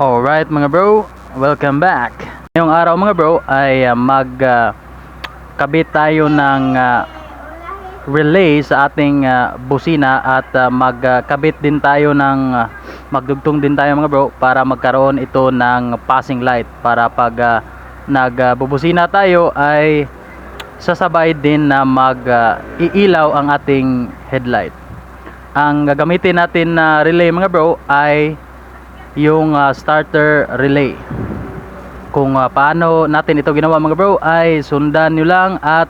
Alright mga bro, welcome back. Ngayong araw mga bro ay uh, mag uh, kabit tayo ng uh, relay sa ating uh, busina at uh, magkabit din tayo ng uh, magdugtong din tayo mga bro para magkaroon ito ng passing light para pag uh, nagbubusina tayo ay sasabay din na mag uh, iilaw ang ating headlight. Ang gagamitin natin na relay mga bro ay yung uh, starter relay. Kung uh, paano natin ito ginawa mga bro ay sundan nyo lang at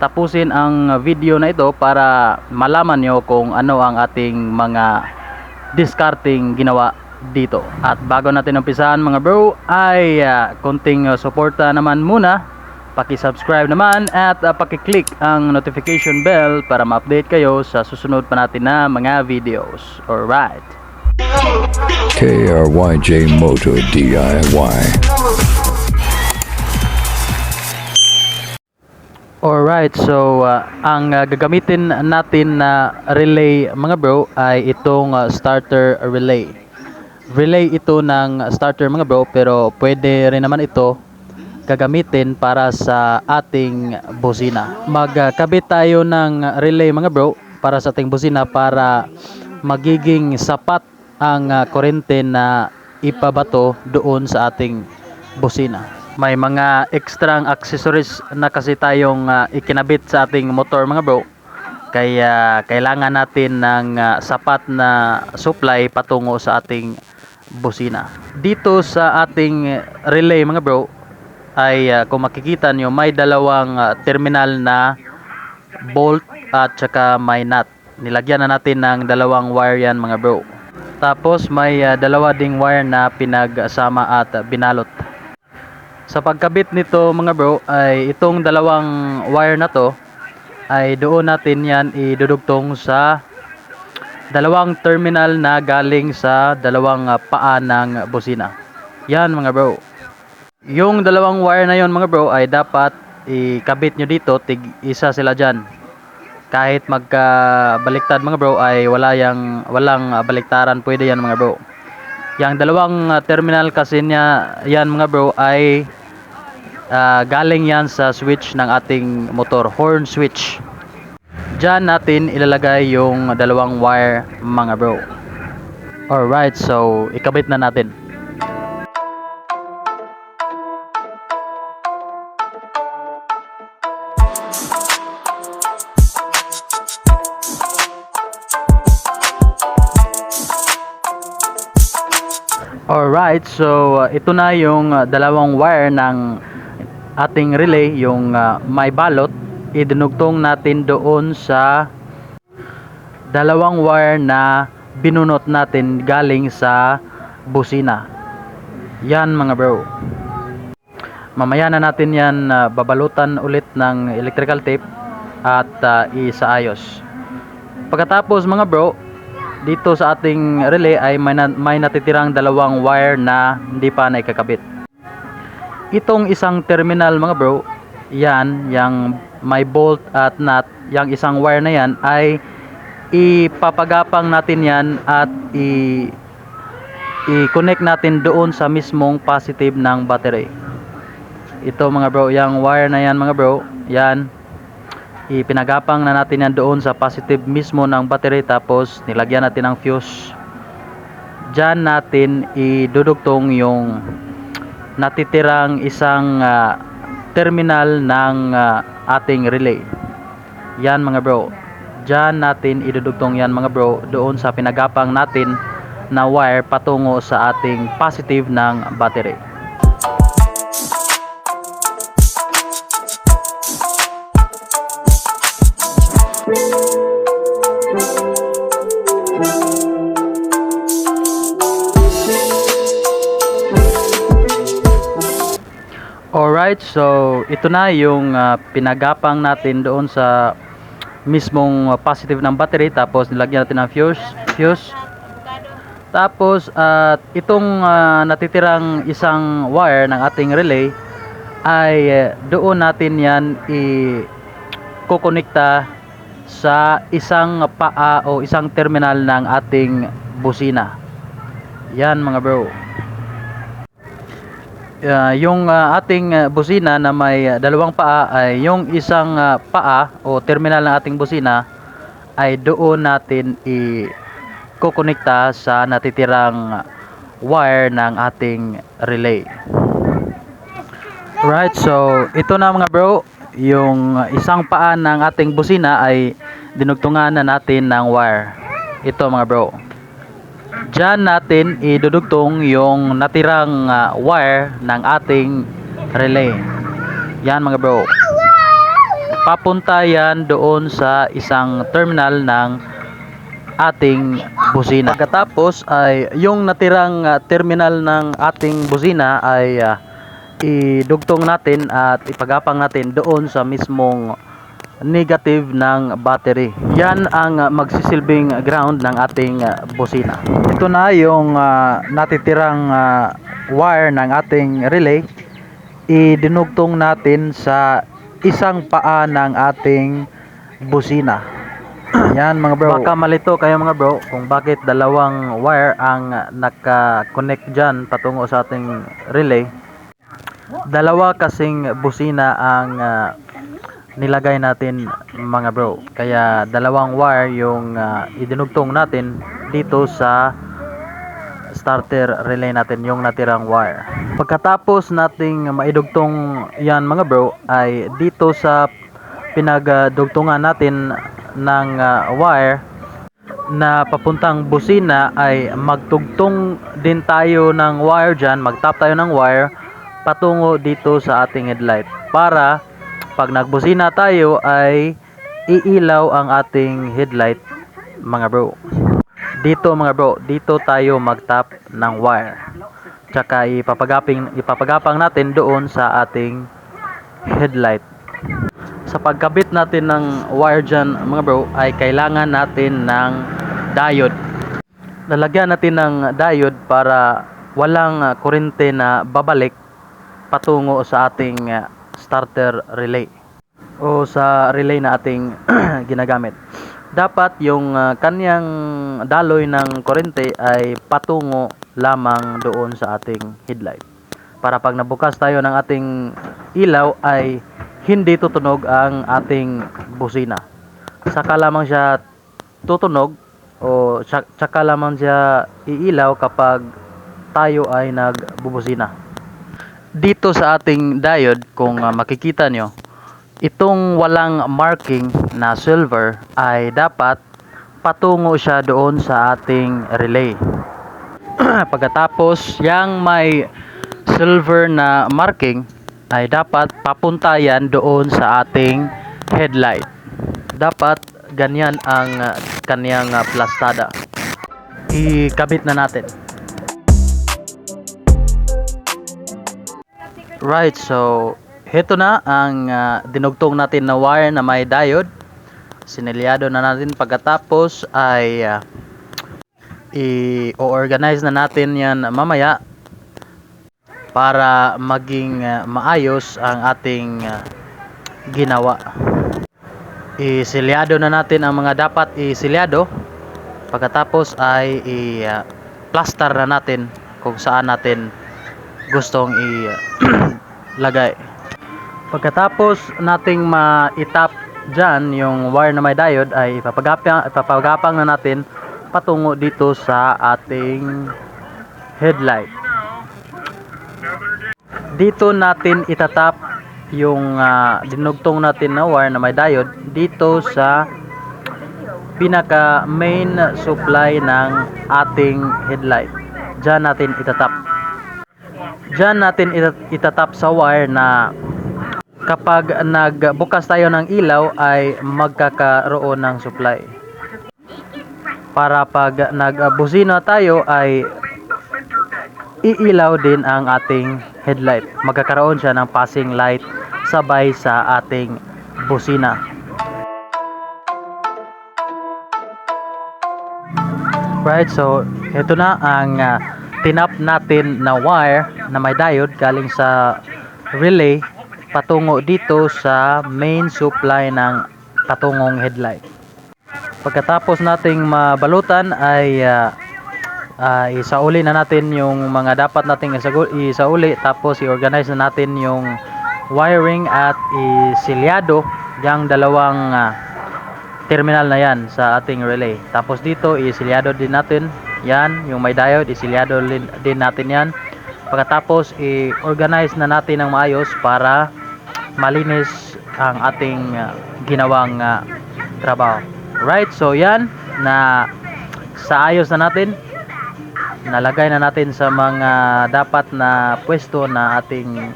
tapusin ang video na ito para malaman nyo kung ano ang ating mga discarding ginawa dito. At bago natin umpisahan mga bro ay uh, konting uh, suporta naman muna. Paki-subscribe naman at uh, paki-click ang notification bell para ma-update kayo sa susunod pa natin na mga videos. Alright. KRYJ Moto DIY. Alright, so uh, ang uh, gagamitin natin na relay mga bro ay itong uh, starter relay. Relay ito ng starter mga bro pero pwede rin naman ito gagamitin para sa ating busina. Magkabit tayo ng relay mga bro para sa ating busina para magiging sapat ang uh, kurente na ipabato doon sa ating busina. May mga extra accessories na kasi tayong uh, ikinabit sa ating motor mga bro. Kaya kailangan natin ng uh, sapat na supply patungo sa ating busina. Dito sa ating relay mga bro ay uh, kung makikita nyo may dalawang uh, terminal na bolt at saka may nut. Nilagyan na natin ng dalawang wire yan mga bro. Tapos may uh, dalawa ding wire na pinagsama at binalot. Sa pagkabit nito mga bro ay itong dalawang wire na to ay doon natin yan idudugtong sa dalawang terminal na galing sa dalawang uh, paa ng busina. Yan mga bro. Yung dalawang wire na yon mga bro ay dapat ikabit nyo dito, tig isa sila dyan. Kahit magkabaliktad mga bro ay wala yang walang uh, baliktaran pwede yan mga bro. Yang dalawang uh, terminal kasi niya yan mga bro ay uh, galing yan sa switch ng ating motor, horn switch. Diyan natin ilalagay yung dalawang wire mga bro. Alright, so ikabit na natin. Alright, so uh, ito na yung uh, dalawang wire ng ating relay, yung uh, may balot. Idinugtong natin doon sa dalawang wire na binunot natin galing sa busina. Yan mga bro. Mamaya na natin yan uh, babalutan ulit ng electrical tape at uh, isaayos. Pagkatapos mga bro, dito sa ating relay ay may, na, may natitirang dalawang wire na hindi pa naikakabit. Itong isang terminal mga bro, yan, yung may bolt at nut, yung isang wire na yan ay ipapagapang natin yan at i i-connect natin doon sa mismong positive ng battery. Ito mga bro, yung wire na yan mga bro, yan, ipinagapang na natin yan doon sa positive mismo ng battery tapos nilagyan natin ng fuse. Dyan natin idudugtong yung natitirang isang uh, terminal ng uh, ating relay. Yan mga bro. Dyan natin idudugtong yan mga bro doon sa pinagapang natin na wire patungo sa ating positive ng battery Alright, so ito na yung uh, pinagapang natin doon sa mismong uh, positive ng battery tapos nilagyan natin ng fuse, fuse. Tapos at uh, itong uh, natitirang isang wire ng ating relay ay uh, doon natin yan i kukonekta sa isang paa o isang terminal ng ating busina. Yan mga bro. Ah, yung ah, ating ah, busina na may dalawang paa ay yung isang ah, paa o terminal ng ating busina ay doon natin i kukonekta sa natitirang wire ng ating relay. Right, so ito na mga bro, yung isang paa ng ating busina ay dinugtungan na natin ng wire. Ito mga bro. Diyan natin idudugtong yung natirang ah, wire ng ating relay. Yan mga bro. Papunta yan doon sa isang terminal ng ating busina. Pagkatapos ay yung natirang ah, terminal ng ating busina ay ah, idugtong natin at ipagapang natin doon sa mismong negative ng battery. Yan ang ah, magsisilbing ground ng ating ah, busina. Ito na yung ah, natitirang ah, wire ng ating relay. Idinugtong natin sa isang paa ng ating busina. Yan mga bro. Baka malito kayo mga bro kung bakit dalawang wire ang naka-connect dyan patungo sa ating relay. Dalawa kasing busina ang ah, nilagay natin mga bro. Kaya dalawang wire yung ah, idinugtong natin dito sa starter relay natin yung natirang wire. Pagkatapos nating maidugtong yan mga bro ay dito sa pinagdugtungan natin ng ah, wire na papuntang busina ay magtugtong din tayo ng wire dyan, magtap tayo ng wire patungo dito sa ating headlight para pag nagbusina tayo ay iilaw ang ating headlight mga bro. Dito mga bro dito tayo magtap ng wire. Tsaka ipapagaping ipapagapang natin doon sa ating headlight. Sa pagkabit natin ng wire dyan mga bro ay kailangan natin ng diode. Lalagyan natin ng diode para walang kurente na babalik patungo sa ating starter relay. O sa relay na ating ginagamit. Dapat yung ah, kanyang daloy ng kurente ay patungo lamang doon sa ating headlight. Para pag nabukas tayo ng ating ilaw ay hindi tutunog ang ating busina. Saka lamang siya tutunog o tsaka lamang siya iilaw kapag tayo ay nagbubusina dito sa ating diode kung ah, makikita nyo itong walang marking na silver ay dapat patungo siya doon sa ating relay. Pagkatapos yang may silver na marking ay dapat papunta yan doon sa ating headlight. Dapat ganyan ang ah, kanyang ah, plastada. Ikabit na natin Right, so heto na ang ah, dinugtong natin na wire na may diode. Sinelyado na natin pagkatapos ay ah, i-organize na natin yan mamaya para maging ah, maayos ang ating ah, ginawa. Isilyado na natin ang mga dapat isilyado. Pagkatapos ay i-plaster na natin kung saan natin gustong ilagay. Pagkatapos nating ma-tap dyan yung wire na may diode ay ipapagapang, ipapagapang na natin patungo dito sa ating headlight. Dito natin itatap yung ah, dinugtong natin na wire na may diode dito sa pinaka main supply ng ating headlight. Diyan natin itatap. Diyan natin ita- itatap sa wire na kapag nagbukas tayo ng ilaw ay magkakaroon ng supply. Para pag nagbusina tayo ay iilaw din ang ating headlight. Magkakaroon siya ng passing light sabay sa ating busina. Right, so ito na ang ah, tinap natin na wire na may diode galing sa relay patungo dito sa main supply ng patungong headlight. Pagkatapos nating mabalutan ay ah, ah, isauli na natin yung mga dapat nating isauli tapos i-organize na natin yung wiring at isilyado yung dalawang ah, terminal na yan sa ating relay. Tapos dito isilyado din natin yan, yung may diode isilyado din, natin yan. Pagkatapos i-organize na natin ng maayos para malinis ang ating ah, ginawang ah, trabaho. Right? So yan na sa ayos na natin nalagay na natin sa mga dapat na pwesto na ating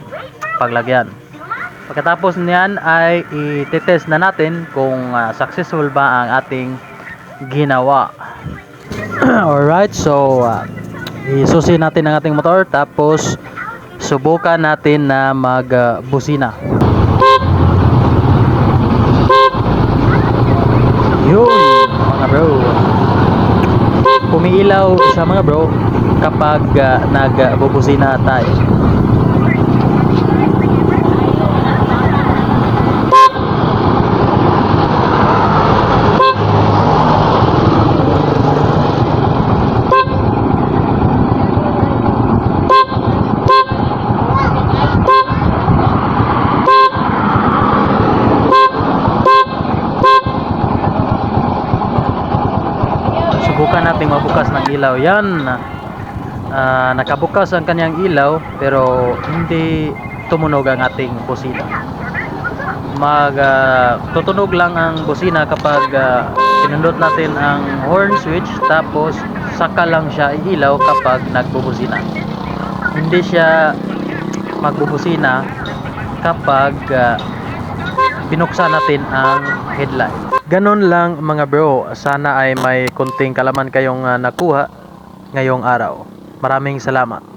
paglagyan. Pagkatapos niyan ay i-test na natin kung ah, successful ba ang ating ginawa. Alright, so ah, isusi natin ang ating motor tapos subukan natin na magbusina. Yun, mga bro. Umiilaw sa mga bro kapag uh, nagbubusina tayo. Subukan natin mabukas ng ilaw. Yan. Ah, nakabukas ang kanyang ilaw pero hindi tumunog ang ating busina. Mag ah, tutunog lang ang busina kapag ah, pinindot natin ang horn switch tapos saka lang siya iilaw kapag nagbubusina. Hindi siya magbubusina kapag ah, binuksan natin ang headlight. Ganon lang mga bro, sana ay may kunting kalaman kayong ah, nakuha ngayong araw. Maraming salamat.